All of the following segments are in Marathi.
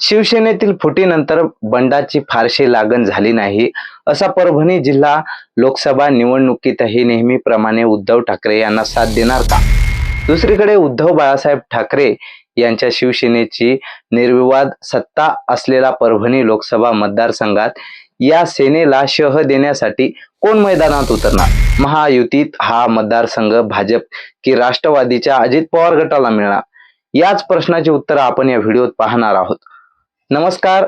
शिवसेनेतील फुटीनंतर बंडाची फारशी लागण झाली नाही असा परभणी जिल्हा लोकसभा निवडणुकीतही नेहमीप्रमाणे उद्धव ठाकरे यांना साथ देणार का? दुसरीकडे उद्धव बाळासाहेब ठाकरे यांच्या शिवसेनेची निर्विवाद सत्ता असलेला परभणी लोकसभा मतदारसंघात या सेनेला शह देण्यासाठी कोण मैदानात उतरणार? महायुतीत हा मतदारसंघ भाजप की राष्ट्रवादीच्या अजित पवार गटाला मिळणार? याच प्रश्नाची उत्तर आपण या व्हिडिओत पाहणार आहोत. नमस्कार.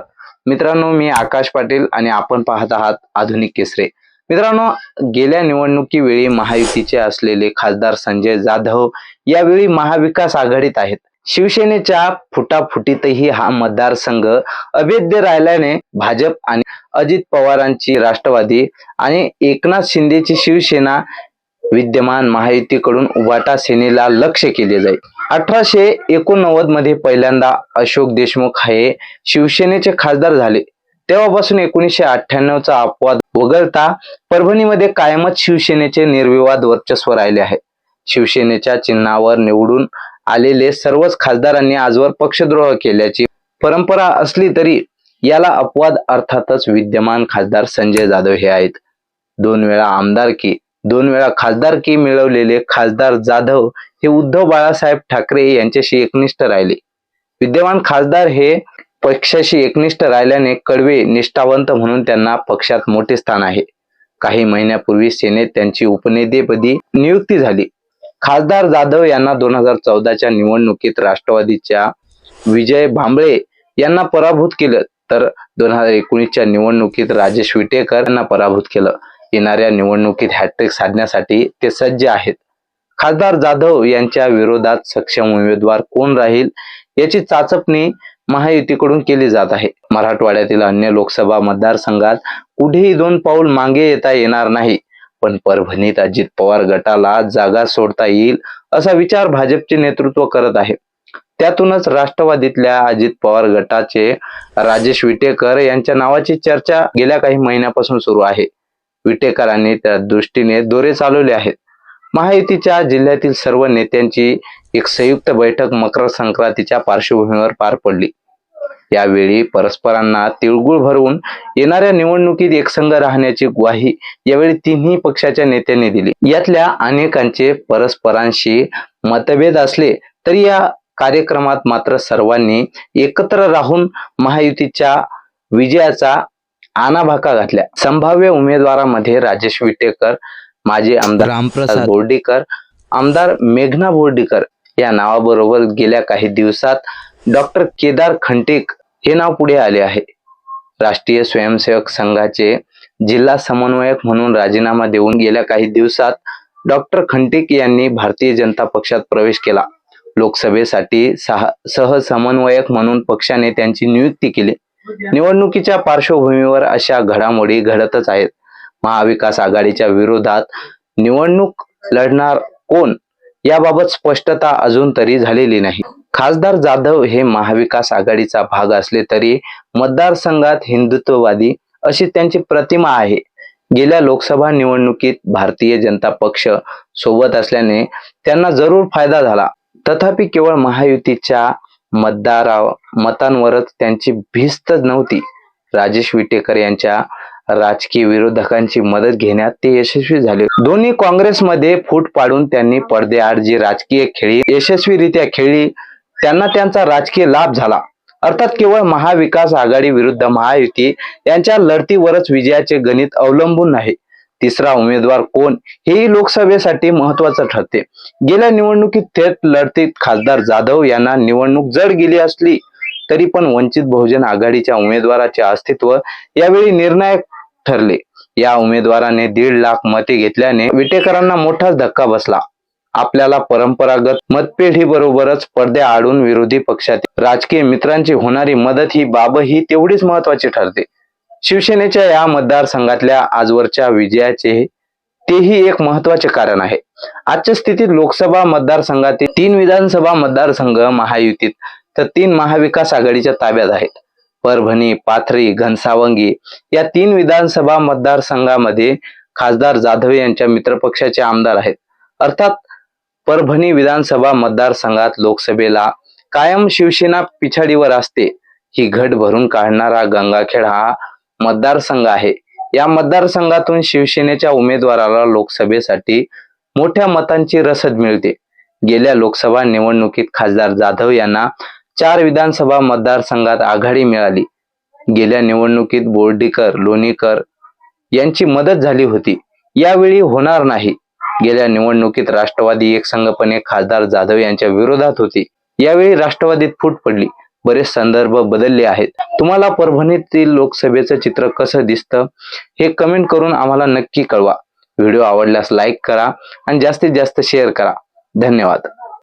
मित्रांनो मी आकाश पाटील आणि आपण पाहत आहात आधुनिक केसरे. मित्रांनो गेल्या निवडणुकीवेळी महायुतीचे असलेले खासदार संजय जाधव यावेळी महाविकास आघाडीत आहेत. शिवसेनेच्या फुटाफुटीतही हा मतदारसंघ अभेद्य राहिल्याने भाजप आणि अजित पवारांची राष्ट्रवादी आणि एकनाथ शिंदेची शिवसेना विद्यमान महायुतीकडून उभाटा सेनेला लक्ष केले जाईल. अठराशे एकोणनव्वदमध्ये पहिल्यांदा अशोक देशमुख हे शिवसेनेचे खासदार झाले. तेव्हापासून एकोणीसशे अठ्ठ्याण्णवचा अपवाद वगळता परभणीमध्ये कायमच शिवसेनेचे निर्विवाद वर्चस्व राहिले आहे. शिवसेनेच्या चिन्हावर निवडून आलेले सर्वच खासदारांनी आजवर पक्षद्रोह केल्याची परंपरा असली तरी याला अपवाद अर्थातच विद्यमान खासदार संजय जाधव हे आहेत. दोन वेळा आमदारकी दोन वेळा खासदारकी मिळवलेले खासदार जाधव हे उद्धव बाळासाहेब ठाकरे यांच्याशी एकनिष्ठ राहिले. विद्यमान खासदार हे पक्षाशी एकनिष्ठ राहिल्याने कडवे निष्ठावंत म्हणून त्यांना पक्षात मोठे स्थान आहे. काही महिन्यापूर्वी सेनेत त्यांची उपनेतेपदी नियुक्ती झाली. खासदार जाधव यांना दोन हजार चौदाच्या निवडणुकीत राष्ट्रवादीच्या विजय भांबळे यांना पराभूत केलं तर दोन हजार एकोणीसच्या निवडणुकीत राजेश विटेकर यांना पराभूत केलं. येणाऱ्या निवडणुकीत हॅट्रिक साधण्यासाठी ते सज्ज आहेत. खासदार जाधव यांच्या विरोधात सक्षम उमेदवार कोण राहील याची चाचपणी महायुतीकडून केली जात आहे. मराठवाड्यातील अन्य लोकसभा मतदारसंघात कुठेही दोन पाऊल मागे येता येणार नाही. पण परभणीत अजित पवार गटाला जागा सोडता येईल असा विचार भाजपचे नेतृत्व करत आहे. त्यातूनच राष्ट्रवादीतल्या अजित पवार गटाचे राजेश विटेकर यांच्या नावाची चर्चा गेल्या काही महिन्यापासून सुरू आहे. विटेकरांनी त्या दृष्टीने दोरे चालवले आहेत. महायुतीच्या जिल्ह्यातील सर्व नेत्यांची एक संयुक्त बैठक मकर संक्रांतीच्या पार्श्वभूमीवर पार पडली. यावेळी परस्परांना तिळगुळ भरवून येणाऱ्या निवडणुकीत एकसंघ राहण्याची ग्वाही यावेळी तिन्ही पक्षाच्या नेत्यांनी दिली. यातल्या अनेकांचे परस्परांशी मतभेद असले तरी या कार्यक्रमात मात्र सर्वांनी एकत्र राहून महायुतीच्या विजयाचा आनाभाका घातल्या. संभाव्य उमेदवारामध्ये राजेश विटेकर माजी आमदार रामप्रसाद बोर्डीकर आमदार मेघना बोर्डीकर या नावाबरोबर गेल्या काही दिवसात डॉक्टर केदार खंटेक हे नाव पुढे आले आहे. राष्ट्रीय स्वयंसेवक संघाचे जिल्हा समन्वयक म्हणून राजीनामा देऊन गेल्या काही दिवसात डॉक्टर खंटेक यांनी भारतीय जनता पक्षात प्रवेश केला. लोकसभेसाठी सह सहसमन्वयक म्हणून पक्षाने त्यांची नियुक्ती केली. निवडणुकीच्या पार्श्वभूमीवर अशा घडामोडी घडतच आहेत. महाविकास आघाडीच्या विरोधात निवडणूक लढणार कोण याबाबत स्पष्टता अजून तरी झालेली नाही. खासदार जाधव हे महाविकास आघाडीचा भाग असले तरी मतदारसंघात हिंदुत्ववादी अशी त्यांची प्रतिमा आहे. गेल्या लोकसभा निवडणुकीत भारतीय जनता पक्ष सोबत असल्याने त्यांना जरूर फायदा झाला. तथापि केवळ महायुतीच्या मतदारा मतांवरच त्यांची भिस्त नव्हती. राजेश विटेकर यांच्या राजकीय विरोधकांची मदत घेण्यात ते यशस्वी झाले. दोन्ही काँग्रेसमध्ये फूट पाडून त्यांनी पडद्याआड जी राजकीय खेळी यशस्वीरित्या खेळली त्यांना त्यांचा राजकीय लाभ झाला. अर्थात केवळ महाविकास आघाडी विरुद्ध महायुती यांच्या लढतीवरच विजयाचे गणित अवलंबून नाही. तिसरा उमेदवार कोण हेही लोकसभेसाठी महत्वाचं ठरते. गेल्या निवडणुकीत थेट लढतीत खासदार जाधव यांना निवडणूक जड गेली असली तरी पण वंचित बहुजन आघाडीच्या उमेदवाराचे अस्तित्व यावेळी निर्णायक ठरले. या उमेदवाराने दीड लाख मते घेतल्याने विटेकरांना मोठाच धक्का बसला. आपल्याला परंपरागत मतपेढीबरोबरच पडद्या आडून विरोधी पक्षातील राजकीय मित्रांची होणारी मदत ही बाब ही तेवढीच महत्वाची ठरते. शिवसेनेच्या या मतदारसंघातल्या आजवरच्या विजयाचे तेही एक महत्त्वाचे कारण आहे. आजच्या स्थितीत लोकसभा मतदारसंघातील तीन विधानसभा मतदारसंघ महायुतीत तर तीन महाविकास आघाडीच्या ताब्यात आहेत. परभणी पाथरी घनसावंगी या तीन विधानसभा मतदारसंघामध्ये खासदार जाधव यांच्या मित्रपक्षाचे आमदार आहेत. अर्थात परभणी विधानसभा मतदारसंघात लोकसभेला कायम शिवसेना पिछाडीवर असते ही घट भरून काढणारा गंगाखेड हा मतदारसंघ आहे. या मतदारसंघातून शिवसेनेच्या उमेदवाराला लोकसभेसाठी मोठ्या मतांची रसद मिळते. गेल्या लोकसभा निवडणुकीत खासदार जाधव यांना चार विधानसभा मतदारसंघात आघाडी मिळाली. गेल्या निवडणुकीत बोर्डीकर लोणीकर यांची मदत झाली होती. यावेळी होणार नाही. गेल्या निवडणुकीत राष्ट्रवादी एकसंघपणे खासदार जाधव यांच्या विरोधात होती. यावेळी राष्ट्रवादीत फूट पडली. बरेच संदर्भ बदलले आहेत. तुम्हाला परभणीतील लोकसभेचं चित्र कसं दिसतं हे कमेंट करून आम्हाला नक्की कळवा. व्हिडिओ आवडल्यास लाईक करा आणि जास्तीत जास्त शेअर करा. धन्यवाद.